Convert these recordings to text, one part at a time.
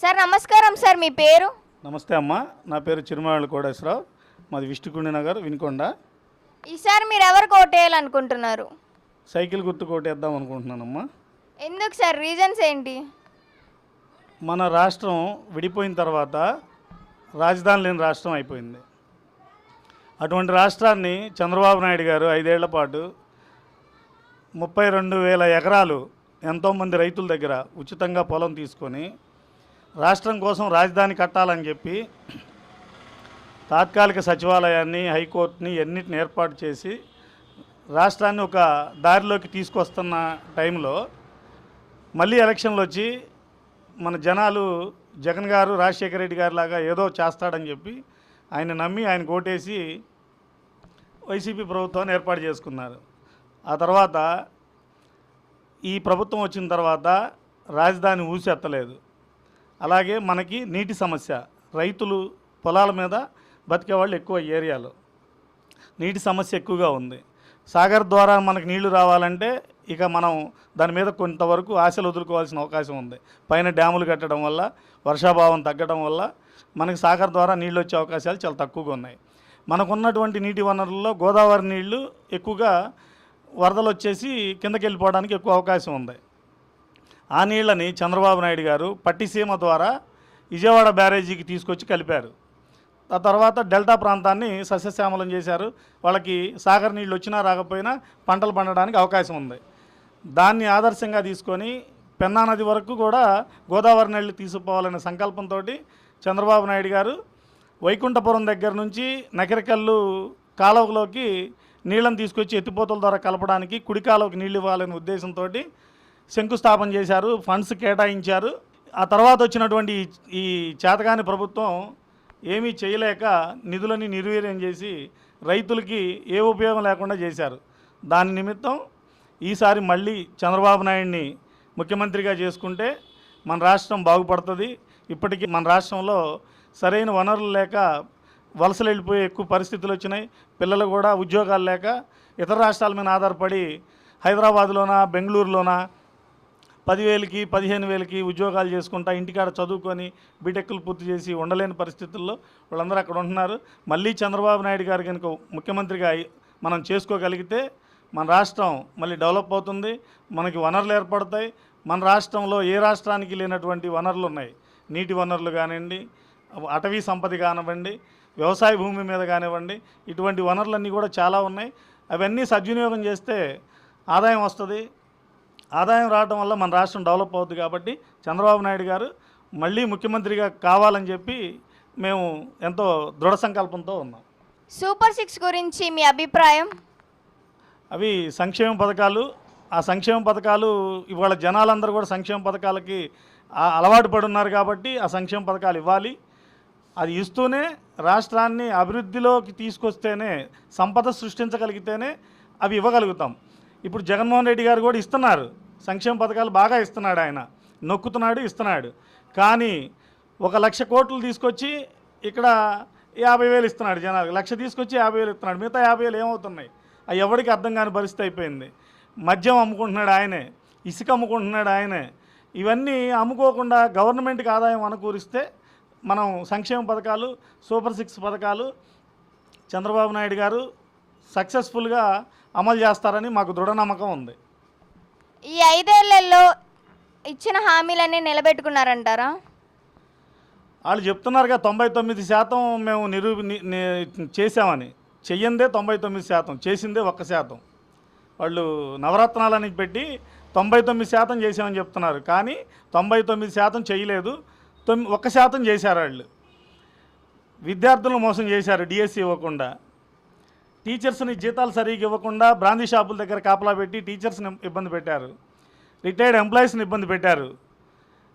Sir నమస్కారం sir మీ పేరు? నమస్తే అమ్మ నా పేరు చిరుమాళ్ళ కోడేశ్వరరావు మాది విష్ణుకుండి నగర్ వినుకొండ. ఈసారి మీరు ఎవరికి ఓటేయాలనుకుంటున్నారు? సైకిల్ గుర్తు కొట్టేద్దాం అనుకుంటున్నానమ్మా. ఎందుకు సార్ రీజన్స్ ఏంటి? మన రాష్ట్రం విడిపోయిన తర్వాత రాజధాని లేని రాష్ట్రం అయిపోయింది. అటువంటి రాష్ట్రాన్ని చంద్రబాబు నాయుడు గారు ఐదేళ్ళ పాటు ముప్పై రెండు వేల ఎకరాలు ఎంతోమంది రైతుల దగ్గర ఉచితంగా పొలం తీసుకొని రాష్ట్రం కోసం రాజధాని కట్టాలని చెప్పి తాత్కాలిక సచివాలయాన్ని హైకోర్టుని ఎన్నిటిని ఏర్పాటు చేసి రాష్ట్రాన్ని ఒక దారిలోకి తీసుకొస్తున్న టైంలో మళ్ళీ ఎలక్షన్లు వచ్చి మన జనాలు జగన్ గారు రాజశేఖర రెడ్డి గారు లాగా ఏదో చేస్తాడని చెప్పి ఆయన నమ్మి ఆయన కోటేసి వైసీపీ ప్రభుత్వాన్ని ఏర్పాటు చేసుకున్నారు. ఆ తర్వాత ఈ ప్రభుత్వం వచ్చిన తర్వాత రాజధాని ఊసెత్తలేదు. అలాగే మనకి నీటి సమస్య. రైతులు పొలాల మీద బతికేవాళ్ళు ఎక్కువ ఏరియాలో. నీటి సమస్య ఎక్కువగా ఉంది. సాగర్ ద్వారా మనకు నీళ్ళు రావాలంటే ఇక మనం దాని మీద కొంతవరకు ఆశలు వదులుకోవాల్సిన అవకాశం ఉంది. పైన డ్యాములు కట్టడం వల్ల వర్షాభావం తగ్గడం వల్ల మనకి సాగర్ ద్వారా నీళ్ళు వచ్చే అవకాశాలు చాలా తక్కువగా ఉన్నాయి. మనకున్నటువంటి నీటి వనరుల్లో గోదావరి నీళ్ళు ఎక్కువగా వరదలు వచ్చేసి కిందకి వెళ్ళిపోవడానికి ఎక్కువ అవకాశం ఉంది. ఆ నీళ్ళని చంద్రబాబు నాయుడు గారు పట్టిసీమ ద్వారా విజయవాడ బ్యారేజీకి తీసుకొచ్చి కలిపారు. ఆ తర్వాత డెల్టా ప్రాంతాన్ని సస్యశ్యామలం చేశారు. వాళ్ళకి సాగర్ నీళ్ళు వచ్చినా రాకపోయినా పంటలు పండడానికి అవకాశం ఉంది. దాన్ని ఆదర్శంగా తీసుకొని పెన్నా నది వరకు కూడా గోదావరి నీళ్ళు తీసుకుపోవాలనే సంకల్పంతో చంద్రబాబు నాయుడు గారు వైకుంఠపురం దగ్గర నుంచి నకిరకల్లు కాలువలోకి నీళ్ళని తీసుకొచ్చి ఎత్తిపోతల ద్వారా కలపడానికి కుడి కాలువకి నీళ్ళు ఇవ్వాలనే ఉద్దేశంతో శంకుస్థాపన చేశారు ఫండ్స్ కేటాయించారు. ఆ తర్వాత వచ్చినటువంటి ఈ- ఈ చేతగాని ప్రభుత్వం ఏమీ చేయలేక నిధులని నిర్వీర్యం చేసి రైతులకి ఏ ఉపయోగం లేకుండా చేశారు. దాని నిమిత్తం ఈసారి మళ్ళీ చంద్రబాబు నాయుడిని ముఖ్యమంత్రిగా చేసుకుంటే మన రాష్ట్రం బాగుపడుతుంది. ఇప్పటికీ మన రాష్ట్రంలో సరైన వనరులు లేక వలసలు వెళ్ళిపోయే ఎక్కువ పరిస్థితులు వచ్చినాయి. పిల్లలు కూడా ఉద్యోగాలు లేక ఇతర రాష్ట్రాల మీద ఆధారపడి హైదరాబాద్లోనా బెంగళూరులోనా పదివేలకి పదిహేను వేలకి ఉద్యోగాలు చేసుకుంటా ఇంటికాడ చదువుకొని బీటెక్లు పూర్తి చేసి ఉండలేని పరిస్థితుల్లో వాళ్ళందరూ అక్కడ ఉంటున్నారు. మళ్ళీ చంద్రబాబు నాయుడు గారు కనుక ముఖ్యమంత్రిగా మనం చేసుకోగలిగితే మన రాష్ట్రం మళ్ళీ డెవలప్ అవుతుంది. మనకి వనరులు ఏర్పడతాయి. మన రాష్ట్రంలో ఏ రాష్ట్రానికి లేనటువంటి వనరులు ఉన్నాయి. నీటి వనరులు కానివ్వండి అటవీ సంపద కానివ్వండి వ్యవసాయ భూమి మీద కానివ్వండి ఇటువంటి వనరులన్నీ కూడా చాలా ఉన్నాయి. అవన్నీ సద్వినియోగం చేస్తే ఆదాయం వస్తుంది. ఆదాయం రావడం వల్ల మన రాష్ట్రం డెవలప్ అవుతుంది కాబట్టి చంద్రబాబు నాయుడు గారు మళ్ళీ ముఖ్యమంత్రిగా కావాలని చెప్పి మేము ఎంతో దృఢ సంకల్పంతో ఉన్నాం. సూపర్ సిక్స్ గురించి మీ అభిప్రాయం? అవి సంక్షేమ పథకాలు ఆ సంక్షేమ పథకాలు ఇవాళ జనాలందరూ కూడా సంక్షేమ పథకాలకి అలవాటు పడున్నారు కాబట్టి ఆ సంక్షేమ పథకాలు ఇవ్వాలి. అది ఇస్తూనే రాష్ట్రాన్ని అభివృద్ధిలోకి తీసుకొస్తేనే సంపద సృష్టించగలిగితేనే అవి ఇవ్వగలుగుతాం. ఇప్పుడు జగన్మోహన్ రెడ్డి గారు కూడా ఇస్తున్నారు. సంక్షేమ పథకాలు బాగా ఇస్తున్నాడు ఆయన. నొక్కుతున్నాడు ఇస్తున్నాడు. కానీ ఒక లక్ష కోట్లు తీసుకొచ్చి ఇక్కడ యాభై వేలు ఇస్తున్నాడు జనాలకు లక్ష తీసుకొచ్చి యాభై వేలు ఇస్తున్నాడు. మిగతా యాభై వేలు ఏమవుతున్నాయి? అవి ఎవరికి అర్థం కాని పరిస్థితి అయిపోయింది. మద్యం అమ్ముకుంటున్నాడు ఆయనే. ఇసుక అమ్ముకుంటున్నాడు ఆయనే. ఇవన్నీ అమ్ముకోకుండా గవర్నమెంట్కి ఆదాయం అనుకూరిస్తే మనం సంక్షేమ పథకాలు సూపర్ సిక్స్ పథకాలు చంద్రబాబు నాయుడు గారు సక్సెస్ఫుల్గా అమలు చేస్తారని మాకు దృఢ నమ్మకం ఉంది. ఈ ఐదేళ్ళలో ఇచ్చిన హామీలన్నీ నిలబెట్టుకున్నారంటారా? వాళ్ళు చెప్తున్నారుగా తొంభై తొమ్మిది శాతం మేము నిరూ చేసామని చెయ్యందే తొంభై తొమ్మిది శాతం చేసిందే ఒక్క శాతం. వాళ్ళు నవరత్నాలని పెట్టి తొంభై తొమ్మిది శాతం చేసామని చెప్తున్నారు. కానీ తొంభై తొమ్మిది శాతం చేయలేదు. తొమ్మి ఒక్క శాతం చేశారు వాళ్ళు. విద్యార్థులను మోసం చేశారు డిఎస్సి ఇవ్వకుండా. టీచర్స్ని జీతాలు సరిగ్గా ఇవ్వకుండా బ్రాందీ షాపుల దగ్గర కాపలా పెట్టి టీచర్స్ని ఇబ్బంది పెట్టారు. రిటైర్డ్ ఎంప్లాయీస్ని ఇబ్బంది పెట్టారు.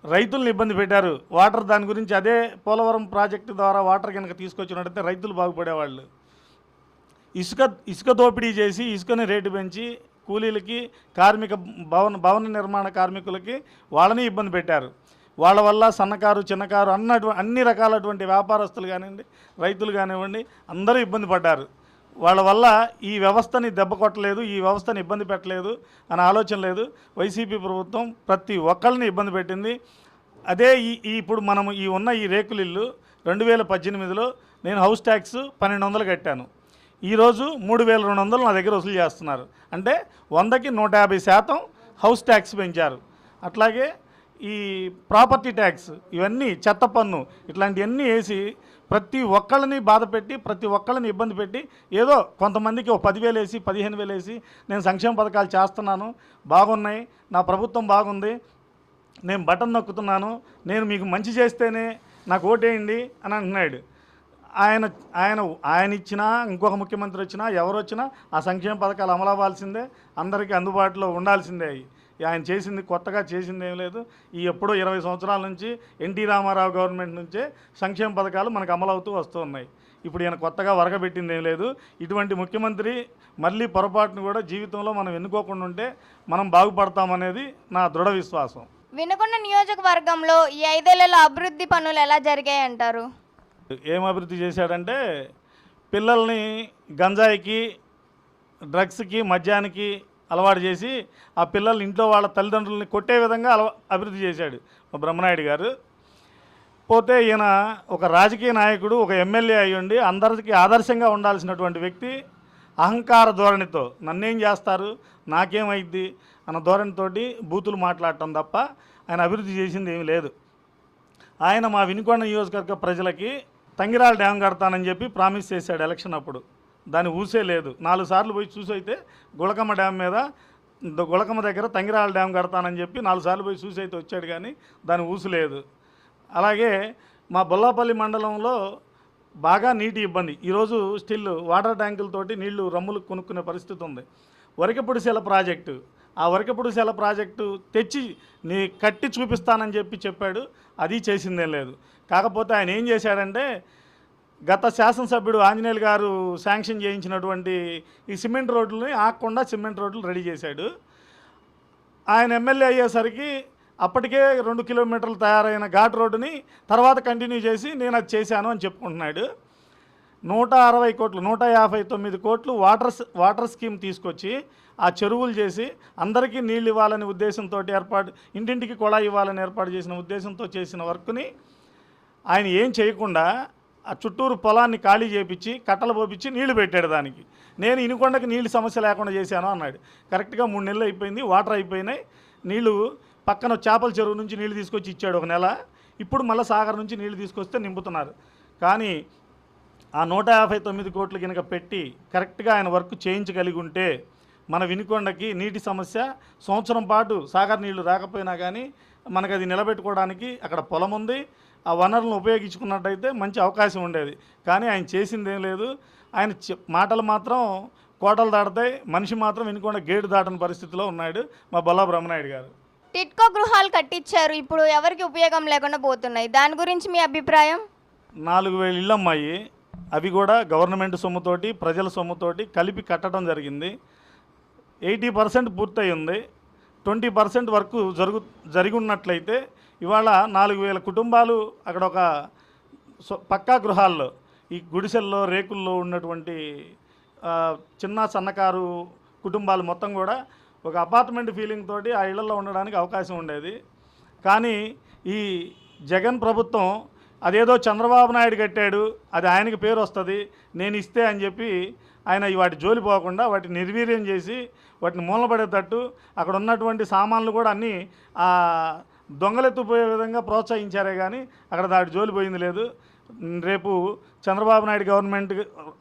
రైతులను ఇబ్బంది పెట్టారు. వాటర్ దాని గురించి అదే పోలవరం ప్రాజెక్టు ద్వారా వాటర్ కనుక తీసుకొచ్చినట్టయితే రైతులు బాగుపడేవాళ్ళు. ఇసుక ఇసుక దోపిడీ చేసి ఇసుకని రేటు పెంచి కూలీలకి కార్మిక భవన భవన నిర్మాణ కార్మికులకి వాళ్ళని ఇబ్బంది పెట్టారు. వాళ్ళ వల్ల సన్నకారు చిన్నకారు అన్నటువంటి అన్ని రకాలటువంటి వ్యాపారస్తులు కానివ్వండి రైతులు కానివ్వండి అందరూ ఇబ్బంది పడ్డారు. వాళ్ళ వల్ల ఈ వ్యవస్థని దెబ్బ కొట్టలేదు ఈ వ్యవస్థని ఇబ్బంది పెట్టలేదు అనే ఆలోచన లేదు. వైసీపీ ప్రభుత్వం ప్రతి ఒక్కరిని ఇబ్బంది పెట్టింది. అదే ఈ ఇప్పుడు మనం ఈ ఉన్న ఈ రేకుల ఇల్లు రెండు వేల పద్దెనిమిదిలో నేను హౌస్ ట్యాక్స్ పన్నెండు వందలు కట్టాను. ఈరోజు మూడు వేల రెండు వందలు నా దగ్గర వసూలు చేస్తున్నారు. అంటే వందకి నూట యాభై శాతం హౌస్ ట్యాక్స్ పెంచారు. అట్లాగే ఈ ప్రాపర్టీ ట్యాక్స్ ఇవన్నీ చెత్త పన్ను ఇట్లాంటివన్నీ వేసి ప్రతి ఒక్కళ్ళని బాధ పెట్టి ప్రతి ఒక్కళ్ళని ఇబ్బంది పెట్టి ఏదో కొంతమందికి ఒక పదివేలు వేసి పదిహేను వేలు వేసి నేను సంక్షేమ పథకాలు చేస్తున్నాను బాగున్నాయి నా ప్రభుత్వం బాగుంది నేను బటన్ నొక్కుతున్నాను నేను మీకు మంచి చేస్తేనే నాకు ఓటేయండి అని అంటున్నాడు. ఆయన ఆయన ఆయన ఇచ్చినా ఇంకొక ముఖ్యమంత్రి వచ్చినా ఎవరు వచ్చినా ఆ సంక్షేమ పథకాలు అమలు అవ్వాల్సిందే అందరికీ అందుబాటులో ఉండాల్సిందే అవి. ఆయన చేసింది కొత్తగా చేసింది ఏం లేదు. ఈ ఎప్పుడో ఇరవై సంవత్సరాల నుంచి ఎన్టీ రామారావు గవర్నమెంట్ నుంచే సంక్షేమ పథకాలు మనకు అమలవుతూ వస్తూ ఉన్నాయి. ఇప్పుడు ఈయన కొత్తగా వరగబెట్టింది ఏం లేదు. ఇటువంటి ముఖ్యమంత్రి మళ్ళీ పొరపాటును కూడా జీవితంలో మనం ఎన్నుకోకుండా ఉంటే మనం బాగుపడతామనేది నా దృఢ విశ్వాసం. వినుకొండ నియోజకవర్గంలో ఈ ఐదేళ్ళలో అభివృద్ధి పనులు ఎలా జరిగాయి అంటారు ఏం అభివృద్ధి చేశాడంటే పిల్లల్ని గంజాయికి డ్రగ్స్కి మద్యానికి అలవాటు చేసి ఆ పిల్లలు ఇంట్లో వాళ్ళ తల్లిదండ్రులని కొట్టే విధంగా అలవా అభివృద్ధి చేశాడు మా బ్రహ్మనాయుడు గారు. పోతే ఈయన ఒక రాజకీయ నాయకుడు ఒక ఎమ్మెల్యే అయ్యుండి అందరికీ ఆదర్శంగా ఉండాల్సినటువంటి వ్యక్తి అహంకార ధోరణితో నన్నేం చేస్తారు నాకేమైద్ది అన్న ధోరణితోటి బూతులు మాట్లాడటం తప్ప ఆయన అభివృద్ధి చేసింది ఏమీ లేదు. ఆయన మా వినుకొండ నియోజకవర్గ ప్రజలకి తంగిరాల డ్యామ్ కడతానని చెప్పి ప్రామిస్ చేశాడు ఎలక్షన్ అప్పుడు. దాని ఊసే లేదు. నాలుగు సార్లు పోయి చూసైతే గుళకమ్మ డ్యామ్ మీద గుళకమ్మ దగ్గర తంగిరాల డ్యామ్ కడతానని చెప్పి నాలుగు సార్లు పోయి చూసి అయితే వచ్చాడు కానీ దాని ఊసు లేదు అలాగే మా బొల్లాపల్లి మండలంలో బాగా నీటి ఇబ్బంది. ఈరోజు స్టిల్ వాటర్ ట్యాంకులతోటి నీళ్ళు రమ్ములు కొనుక్కునే పరిస్థితి ఉంది. వరకపుడిసెల ప్రాజెక్టు. ఆ వరకపుడిసెల ప్రాజెక్టు తెచ్చి నీ కట్టి చూపిస్తానని చెప్పి చెప్పాడు. అది చేసిందేం లేదు. కాకపోతే ఆయన ఏం చేశాడంటే గత శాసనసభ్యుడు ఆంజనేయులు గారు శాంక్షన్ చేయించినటువంటి ఈ సిమెంట్ రోడ్లని ఆకుండా సిమెంట్ రోడ్లు రెడీ చేశాడు. ఆయన ఎమ్మెల్యే అయ్యేసరికి అప్పటికే రెండు కిలోమీటర్లు తయారైన ఘాట్ రోడ్డుని తర్వాత కంటిన్యూ చేసి నేను అది చేశాను అని చెప్పుకుంటున్నాడు. నూట అరవై కోట్లు నూట యాభై తొమ్మిది కోట్లు వాటర్ వాటర్ స్కీమ్ తీసుకొచ్చి ఆ చెరువులు చేసి అందరికీ నీళ్ళు ఇవ్వాలనే ఉద్దేశంతో ఏర్పాటు ఇంటింటికి కుళాయి ఇవ్వాలని ఏర్పాటు చేసిన ఉద్దేశంతో చేసిన వర్క్ని ఆయన ఏం చేయకుండా ఆ చుట్టూరు పొలాన్ని ఖాళీ చేపించి కట్టలు పోపించి నీళ్ళు పెట్టాడు దానికి. నేను ఇనుకొండకి నీళ్ళు సమస్య లేకుండా చేశాను అన్నాడు. కరెక్ట్గా మూడు నెలలు అయిపోయింది వాటర్ అయిపోయినాయి. నీళ్ళు పక్కన చేపల చెరువు నుంచి నీళ్ళు తీసుకొచ్చి ఇచ్చాడు ఒక నెల. ఇప్పుడు మళ్ళీ సాగర్ నుంచి నీళ్ళు తీసుకొస్తే నింపుతున్నారు. కానీ ఆ నూట యాభై తొమ్మిది కోట్లు కనుక పెట్టి కరెక్ట్గా ఆయన వర్క్ చేయించగలిగి ఉంటే మన వినుకొండకి నీటి సమస్య సంవత్సరం పాటు సాగర్ నీళ్ళు రాకపోయినా కానీ మనకు అది నిలబెట్టుకోవడానికి అక్కడ పొలం ఉంది. ఆ వనరులను ఉపయోగించుకున్నట్టయితే మంచి అవకాశం ఉండేది. కానీ ఆయన చేసిందేం లేదు. ఆయన మాటలు మాత్రం కోటలు దాడతాయి మనిషి మాత్రం వినుకొండ గేటు దాటని పరిస్థితిలో ఉన్నాడు మా బొల్లా బ్రహ్మనాయుడు గారు. టిట్కో గృహాలు కట్టించారు. ఇప్పుడు ఎవరికి ఉపయోగం లేకుండా పోతున్నాయి? దాని గురించి మీ అభిప్రాయం? నాలుగు వేలు ఇళ్ళు అమ్మాయి. అవి కూడా గవర్నమెంట్ సొమ్ముతోటి ప్రజల సొమ్ముతోటి కలిపి కట్టడం జరిగింది. ఎయిటీ పర్సెంట్ పూర్తయి ఉంది ట్వంటీ పర్సెంట్ వరకు జరుగు జరిగి ఉన్నట్లయితే ఇవాళ నాలుగు వేల కుటుంబాలు అక్కడ ఒక పక్కా గృహాల్లో ఈ గుడిసెల్లో రేకుల్లో ఉన్నటువంటి చిన్న సన్నకారు కుటుంబాలు మొత్తం కూడా ఒక అపార్ట్మెంట్ ఫీలింగ్ తోటి ఆ ఇళ్ళలో ఉండడానికి అవకాశం ఉండేది. కానీ ఈ జగన్ ప్రభుత్వం అదేదో చంద్రబాబు నాయుడు కట్టాడు అది ఆయనకి పేరు వస్తుంది నేను ఇస్తే అని చెప్పి ఆయన వాటి జోలి పోకుండా వాటిని నిర్వీర్యం చేసి వాటిని మూలపడేటట్టు అక్కడ ఉన్నటువంటి సామాన్లు కూడా అన్నీ ఆ, దొంగలెత్తుపోయే విధంగా ప్రోత్సహించారే కానీ అక్కడ దాటి జోలి పోయింది లేదు. రేపు Chandrababu Naidu government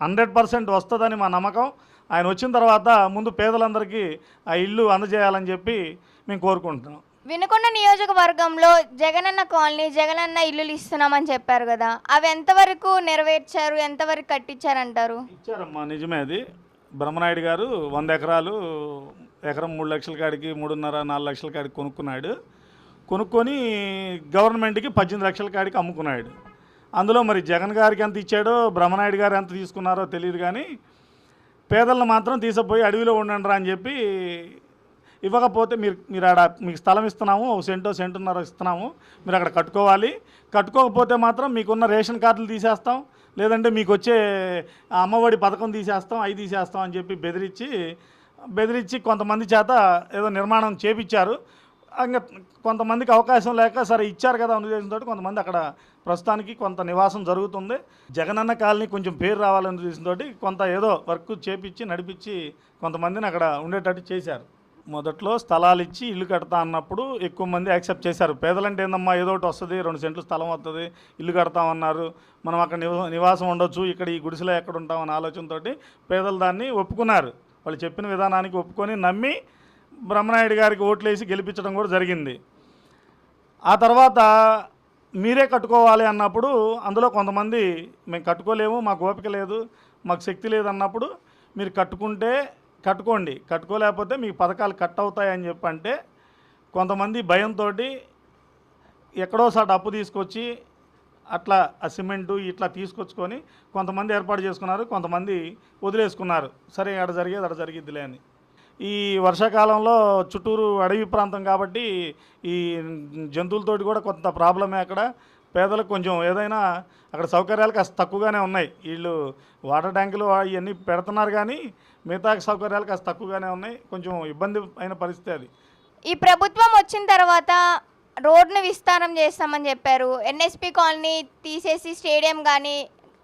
hundred percent వస్తుందని మా నమ్మకం. ఆయన వచ్చిన తర్వాత ముందు పేదలందరికీ ఆ ఇల్లు అందజేయాలని చెప్పి మేము కోరుకుంటున్నాం. వినుకొండ నియోజకవర్గంలో జగనన్న కాలనీ జగనన్న ఇల్లులు ఇస్తున్నామని చెప్పారు కదా. అవి ఎంతవరకు నెరవేర్చారు? ఎంతవరకు కట్టించారంటారు? ఇచ్చారమ్మా నిజమే అది. బ్రహ్మనాయుడు గారు వంద ఎకరాలు ఎకరం మూడు లక్షల కాడికి మూడున్నర నాలుగు లక్షల కాడికి కొనుక్కున్నాడు. కొనుక్కొని గవర్నమెంట్కి పద్దెనిమిది లక్షల కాడికి అమ్ముకున్నాడు. అందులో మరి జగన్ గారికి ఎంత ఇచ్చాడో బ్రహ్మనాయుడు గారు ఎంత తీసుకున్నారో తెలియదు కానీ పేదలను మాత్రం తీసుకుపోయి అడవిలో ఉండండి రా అని చెప్పి ఇవ్వకపోతే మీరు మీరు ఆడ మీకు స్థలం ఇస్తున్నాము ఒక సెంటో సెంటున్నర ఇస్తున్నాము మీరు అక్కడ కట్టుకోవాలి. కట్టుకోకపోతే మాత్రం మీకున్న రేషన్ కార్డులు తీసేస్తాం లేదంటే మీకు వచ్చే అమ్మఒడి పథకం తీసేస్తాం అవి తీసేస్తాం అని చెప్పి బెదిరించి బెదిరించి కొంతమంది చేత ఏదో నిర్మాణం చేపించారు. ఇంకా కొంతమందికి అవకాశం లేక సరే ఇచ్చారు కదా అనే ఉద్దేశంతో కొంతమంది అక్కడ ప్రస్తుతానికి కొంత నివాసం జరుగుతుంది. జగనన్న కాలనీ కొంచెం పేరు రావాలనే ఉద్దేశంతో కొంత ఏదో వర్క్ చేపించి నడిపించి కొంతమందిని అక్కడ ఉండేటట్టు చేశారు. మొదట్లో స్థలాలు ఇచ్చి ఇల్లు కడతా అన్నప్పుడు ఎక్కువ మంది యాక్సెప్ట్ చేశారు. పేదలంటే ఏందమ్మా ఏదో ఒకటి వస్తుంది రెండు సెంట్లు స్థలం వస్తుంది ఇల్లు కడతామన్నారు మనం అక్కడ నివాసం ఉండొచ్చు ఇక్కడ ఈ గుడిసెలో ఎక్కడ ఉంటామని ఆలోచనతోటి పేదలు దాన్ని ఒప్పుకున్నారు. వాళ్ళు చెప్పిన విధానానికి ఒప్పుకొని నమ్మి బ్రహ్మనాయుడు గారికి ఓట్లేసి గెలిపించడం కూడా జరిగింది. ఆ తర్వాత మీరే కట్టుకోవాలి అన్నప్పుడు అందులో కొంతమంది మేము కట్టుకోలేము మాకు ఓపిక లేదు మాకు శక్తి లేదు అన్నప్పుడు మీరు కట్టుకుంటే కట్టుకోండి. కట్టుకోలేకపోతే మీకు పథకాలు కట్ అవుతాయని చెప్పంటే కొంతమంది భయంతో ఎక్కడోసారి అప్పు తీసుకొచ్చి అట్లా ఆ సిమెంటు ఇట్లా తీసుకొచ్చుకొని కొంతమంది ఏర్పాటు చేసుకున్నారు కొంతమంది వదిలేసుకున్నారు. సరే అక్కడ జరిగేది అక్కడ జరిగిద్దిలే అని. ఈ వర్షాకాలంలో చుట్టూరు అడవి ప్రాంతం కాబట్టి ఈ జంతువులతోటి కూడా కొంత ప్రాబ్లమే అక్కడ. పేదలకు కొంచెం ఏదైనా అక్కడ సౌకర్యాలు కాస్త తక్కువగానే ఉన్నాయి. వీళ్ళు వాటర్ ట్యాంకులు ఇవన్నీ పెడుతున్నారు కానీ మిగతా సౌకర్యాలు కాస్త తక్కువగానే ఉన్నాయి. కొంచెం ఇబ్బంది అయిన పరిస్థితి అది. ఈ ప్రభుత్వం వచ్చిన తర్వాత రోడ్ను విస్తారం చేస్తామని చెప్పారు. ఎన్ఎస్పి కాలనీ తీసేసి స్టేడియం కానీ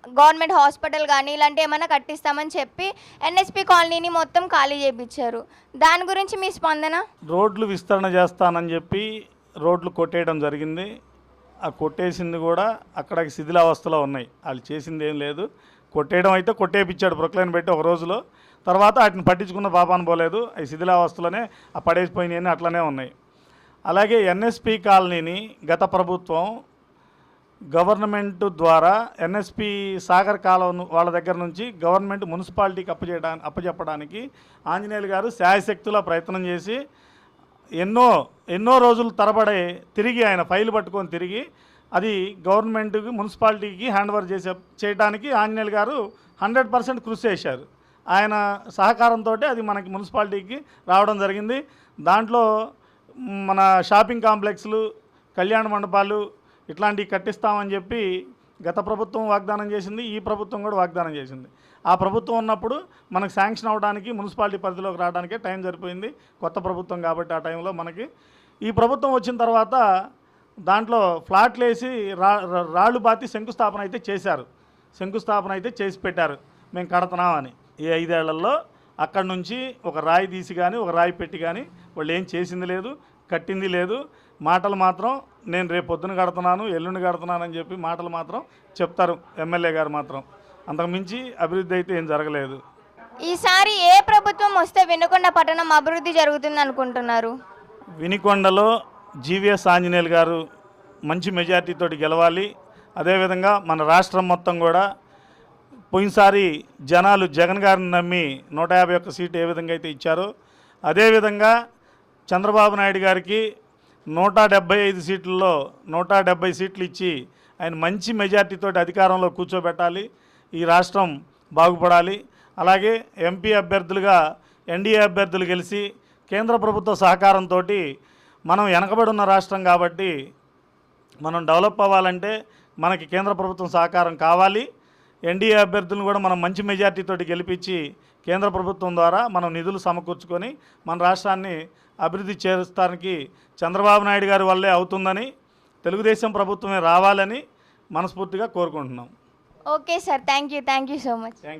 గవర్నమెంట్ హాస్పిటల్ కానీ ఇలాంటి ఏమైనా కట్టిస్తామని చెప్పి ఎన్ఎస్పి కాలనీని మొత్తం ఖాళీ చేయించారు దాని గురించి మీ స్పందన? రోడ్లు విస్తరణ చేస్తానని చెప్పి రోడ్లు కొట్టేయడం జరిగింది. ఆ కొట్టేసింది కూడా అక్కడ శిథిలావస్థలో ఉన్నాయి. వాళ్ళు చేసింది ఏం లేదు. కొట్టేయడం అయితే కొట్టేపిచ్చాడు ప్రొక్లైన్ పెట్టి ఒక రోజులో. తర్వాత వాటిని పట్టించుకున్న పాపాను పోలేదు. అవి శిథిలావస్థలోనే ఆ పడేసిపోయినాయని అట్లనే ఉన్నాయి. అలాగే ఎన్ఎస్పి కాలనీని గత ప్రభుత్వం గవర్నమెంట్ ద్వారా ఎన్ఎస్పి సాగర్ కాలువను వాళ్ళ దగ్గర నుంచి గవర్నమెంట్ మున్సిపాలిటీకి అప్పచేయడానికి అప్పచెప్పడానికి ఆంజనేయులు గారు శాయశక్తులా ప్రయత్నం చేసి ఎన్నో ఎన్నో రోజులు తరబడి తిరిగి ఆయన ఫైల్ పట్టుకొని తిరిగి అది గవర్నమెంట్కి మున్సిపాలిటీకి హ్యాండ్ ఓవర్ చేసే చేయడానికి ఆంజనేయులు గారు హండ్రెడ్ పర్సెంట్ కృషి చేశారు. ఆయన సహకారంతో అది మనకి మున్సిపాలిటీకి రావడం జరిగింది. దాంట్లో మన షాపింగ్ కాంప్లెక్స్లు కళ్యాణ మండపాలు ఇట్లాంటివి కట్టిస్తామని చెప్పి గత ప్రభుత్వం వాగ్దానం చేసింది ఈ ప్రభుత్వం కూడా వాగ్దానం చేసింది. ఆ ప్రభుత్వం ఉన్నప్పుడు మనకు శాంక్షన్ అవ్వడానికి మున్సిపాలిటీ పరిధిలోకి రావడానికే టైం సరిపోయింది. కొత్త ప్రభుత్వం కాబట్టి ఆ టైంలో మనకి. ఈ ప్రభుత్వం వచ్చిన తర్వాత దాంట్లో ఫ్లాట్లు వేసి రా రాళ్ళు బాతి శంకుస్థాపన అయితే చేశారు. శంకుస్థాపన అయితే చేసి పెట్టారు. మేము కడతామని ఈ ఐదేళ్ళలో అక్కడి నుంచి ఒక రాయి తీసి కానీ ఒక రాయి పెట్టి కానీ వాళ్ళు ఏం చేసింది లేదు. కట్టింది లేదు. మాటలు మాత్రం నేను రేపు పొద్దున కడుతున్నాను ఎల్లుండి కడుతున్నాను అని చెప్పి మాటలు మాత్రం చెప్తారు ఎమ్మెల్యే గారు మాత్రం. అంతకు మించి అభివృద్ధి అయితే ఏం జరగలేదు. ఈసారి ఏ ప్రభుత్వం వస్తే వినుకొండ పట్టణం అభివృద్ధి జరుగుతుంది అనుకుంటున్నారు? వినికొండలో జీవీఎస్ ఆంజనేయులు గారు మంచి మెజార్టీతోటి గెలవాలి. అదేవిధంగా మన రాష్ట్రం మొత్తం కూడా పోయినసారి జనాలు జగన్ గారిని నమ్మి నూట యాభై ఒక్క సీటు ఏ విధంగా అయితే ఇచ్చారో అదేవిధంగా చంద్రబాబు నాయుడు గారికి నూట డెబ్బై ఐదు సీట్లలో నూట డెబ్బై సీట్లు ఇచ్చి ఆయన మంచి మెజార్టీతోటి అధికారంలో కూర్చోబెట్టాలి. ఈ రాష్ట్రం బాగుపడాలి. అలాగే ఎంపీ అభ్యర్థులుగా ఎన్డీఏ అభ్యర్థులు గెలిచి కేంద్ర ప్రభుత్వ సహకారంతో మనం వెనకబడి ఉన్న రాష్ట్రం కాబట్టి మనం డెవలప్ అవ్వాలంటే మనకి కేంద్ర ప్రభుత్వం సహకారం కావాలి. ఎన్డీఏ అభ్యర్థులను కూడా మనం మంచి మెజార్టీతో గెలిపించి కేంద్ర ప్రభుత్వం ద్వారా మనం నిధులు సమకూర్చుకొని మన రాష్ట్రాన్ని అభివృద్ధి చేస్తానికి చంద్రబాబు నాయుడు గారి వల్లే అవుతుందని తెలుగుదేశం ప్రభుత్వమే రావాలని మనస్ఫూర్తిగా కోరుకుంటున్నాం. Okay sir thank you thank you so much. Thank